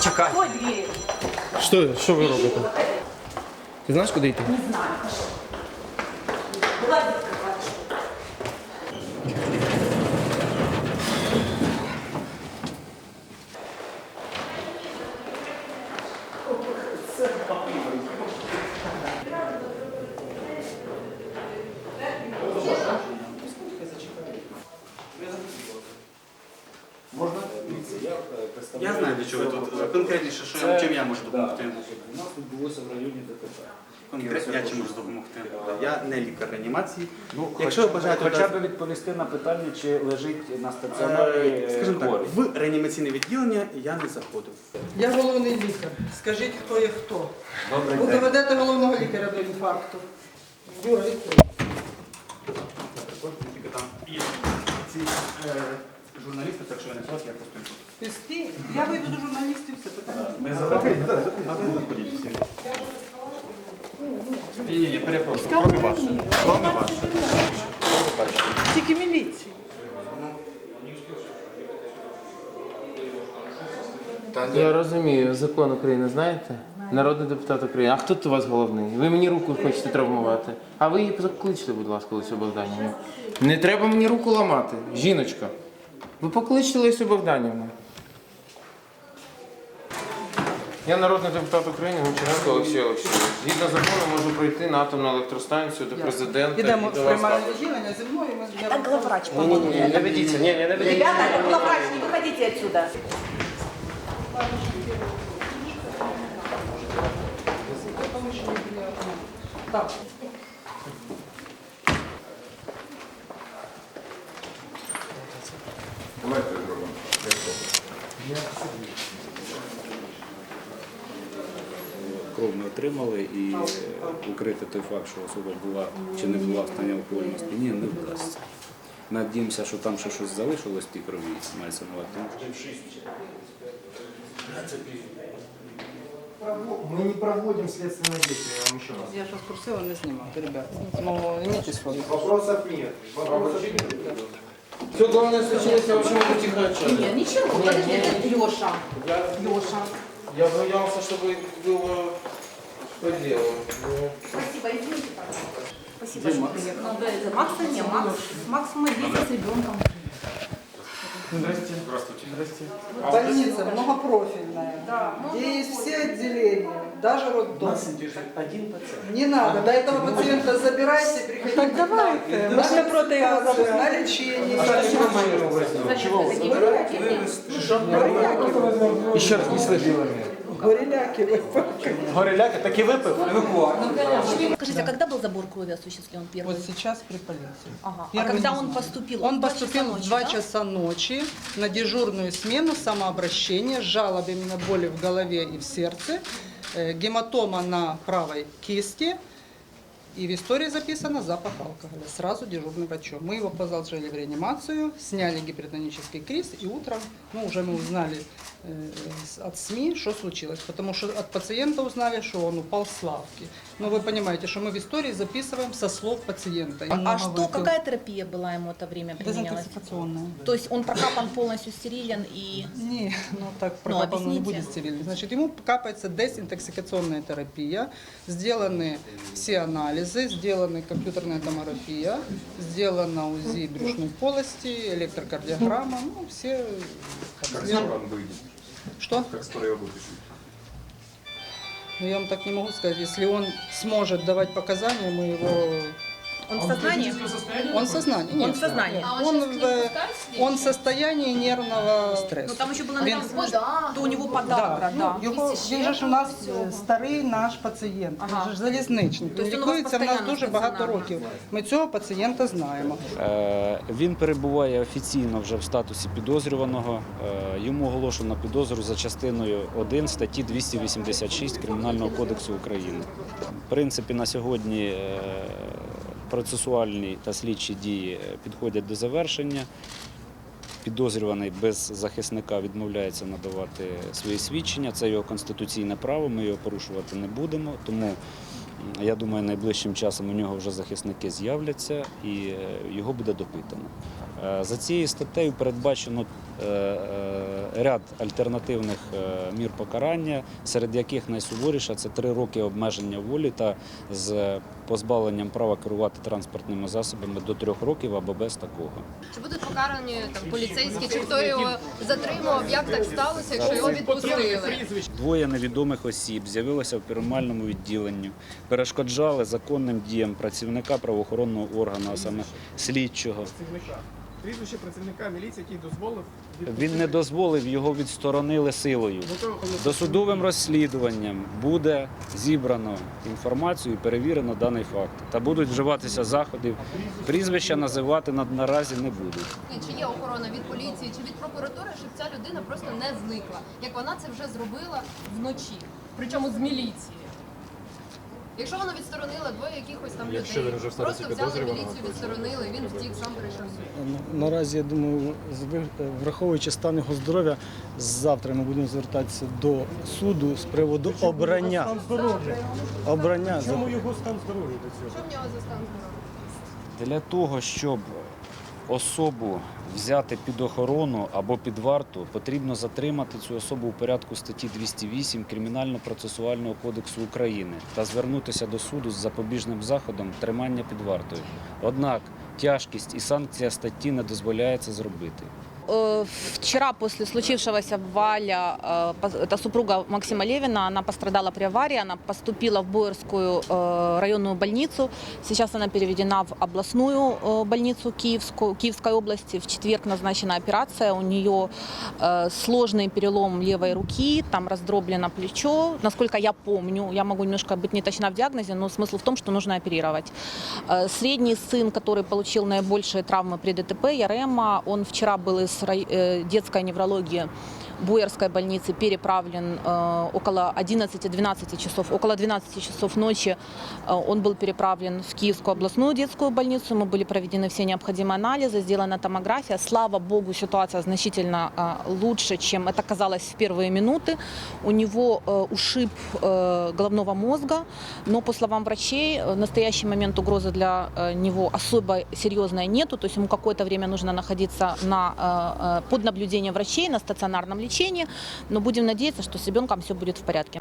Чекай. Що, що ви робите? Ти знаєш, куди йти? Не знаю. Я знаю, для чого ви тут. Конкретніше, що я, чим я можу допомогти. У нас відбулося в районі ДТП. Конкретно я чим можу допомогти. Я не лікар реанімації. Ну, Якщо ви бажаєте хоча б відповісти на питання, чи лежить на стаціонарі Е, е, Скажімо так, хворий. в реанімаційне відділення я не заходив. Я головний лікар. Скажіть, хто є хто. Добрий Ви доведете головного лікаря до інфаркту. Юра, відкрий. Також тільки там ці е, журналісти, так що я не проти, я просто тут. Ти. Я вийду до журналістів, все питання. Ми заходимо. А ви заходіть. Ні, ні, ні, перепрошую. Кроме вас. Кроме вас. Тільки міліції. Я розумію, закон України знаєте? Народний депутат України. А хто тут у вас головний? Ви мені руку хочете травмувати. А ви її покличте, будь ласка, Лесю Богданівну. Не треба мені руку ламати, жіночка. Ви покличте Лесю Богданівну. Я народний депутат України Гончаренко Олексій Олексійович. Згідно закону можу пройти на атомну електростанцію до президента. Йдемо і в до вас приймальне також. відділення зі мною. Ми Это главврач, Ні, ні, ні, не ведіться, ні, ні, не ведіться. Ребята, это главврач, не выходите отсюда. Так. Кров не отримали і е, укрити той факт, що особа була чи не була в стані алкогольного сп'яніння, не вдасться. Надіємося, що там ще щось залишилось в тій крові, мається на увазі. Мы не проводим следственное действие, я вам еще раз. Я вас просила не знімати, ребят. Ну, імейте свої. Вопросов нет. Вопросов нет. Все главное случилось, много тихо общаться. Нет, ничего, подожди, это Леша. Леша. Я боялся, чтобы было по делу. Спасибо, извините, пожалуйста. Спасибо, что приехал. Да, это Макса не, Макс. Макс мы дети с ребенком. Здрасте. Здравствуйте. Здрасте. Больница многопрофильная. Да, Где есть все отделения, даже роддом. один пацієнт. Не надо, до этого пациента забирайте, приходите. Так давайте, мы же против на лечение. Еще раз не слышал. Гореляки вы. Гореляка так и выпил? Скажите, а когда был забор крови осуществлен первый? Вот сейчас при полиции. Ага. А Первый когда не он знаю. поступил? Он поступил в ночи, 2 да? часа ночи на дежурную смену самообращения с жалобами на боли в голове и в сердце, э, гематома на правой кисти, и в истории записано запах алкоголя. Сразу дежурным врачом. Мы его положили в реанимацию, сняли гипертонический криз, и утром ну, уже мы узнали э, от СМИ, что случилось. Потому что от пациента узнали, что он упал с лавки. Но вы понимаете, что мы в истории записываем со слов пациента. А, Много что, какая терапия была ему это время применялась? Дезинтоксикационная. То есть он прокапан полностью стерилен и... Не, ну так Ну, прокапан он не будет стерильный. Значит, ему капается дезинтоксикационная терапия, сделаны все анализы, сделана компьютерная томография, сделана УЗИ брюшной полости, электрокардиограмма, ну все... Что? Ну, я вам так не могу сказать. Если он сможет давать показания, мы его... Он в сознании? Он в сознании. Он в сознании. нет. Он, в, он в состоянии нервного стресса. Ну там еще было Він- написано, что у него подагра, ну, да. його, він же ж у нас е, старий наш пацієнт, Ага. він же ж залізничний. Тобто Він він у вас лікується в нас постійно дуже багато стаціонарно? років. Ми цього пацієнта знаємо. Е, Він перебуває офіційно вже в статусі підозрюваного. Е, Йому оголошено підозру за частиною 1 статті 286 Кримінального кодексу України. В принципі, на сьогодні е, процесуальні та слідчі дії е, підходять до завершення. Підозрюваний без захисника відмовляється надавати свої свідчення. Це його конституційне право. Ми його порушувати не будемо. Тому Я думаю, найближчим часом у нього вже захисники з'являться і е, його буде допитано. Е, За цією статтею передбачено ряд альтернативних е, мір покарання, серед яких найсуворіша це три роки обмеження волі та з позбавленням права керувати транспортними засобами до трьох років або без такого. Чи будуть покарані там поліцейські, чи хто його затримував, як так сталося, якщо його відпустили? Двоє невідомих осіб з'явилися в приймальному відділенні, перешкоджали законним діям працівника правоохоронного органу, а саме слідчого. Прізвище працівника міліції, який дозволив Він не дозволив, його відсторонили силою. Досудовим розслідуванням буде зібрано інформацію і перевірено даний факт. Та будуть вживатися заходи. Прізвища називати на- наразі не будуть. І Чи є охорона від поліції, чи від прокуратури, щоб ця людина просто не зникла, як вона це вже зробила вночі, причому з міліції. Якщо вона відсторонила двоє якихось там людей, просто взяли міліцію, відсторонили, він втік, сам прийшов сюди. Наразі я думаю, з враховуючи стан його здоров'я, завтра ми будемо звертатися до суду з приводу обрання. Стан здоров'я. Обрання за Що в нього за стан здоров'я? Для того, щоб особу взяти під охорону або під варту, потрібно затримати цю особу у порядку статті 208 Кримінально-процесуального кодексу України та звернутися до суду з запобіжним заходом тримання під вартою. Однак тяжкість і санкція статті не дозволяє це зробити. Э, Вчера после случившегося Валя, э, это супруга Максима Левина, она пострадала при аварии, она поступила в Боярскую э, районную больницу. Сейчас она переведена в областную больницу Киевскую, Киевской области. В четверг назначена операция. У нее сложный перелом левой руки, там раздроблено плечо. Насколько я помню, я могу немножко быть не точна в диагнозе, но смысл в том, что нужно оперировать. Средний сын, который получил наибольшие травмы при ДТП, Ярема, он вчера был из рай- детская детской Буерской больницы переправлен э, около 11-12 часов, около 12 часов ночи э, он был переправлен в Киевскую областную детскую больницу. Мы были проведены все необходимые анализы, сделана томография. Слава богу, ситуация значительно э, лучше, чем это казалось в первые минуты. У него ушиб головного мозга, но по словам врачей, в настоящий момент угрозы для него особо серьезной нету, то есть ему какое-то время нужно находиться на, под наблюдением врачей на стационарном лечении, но будем надеяться, что с ребенком все будет в порядке.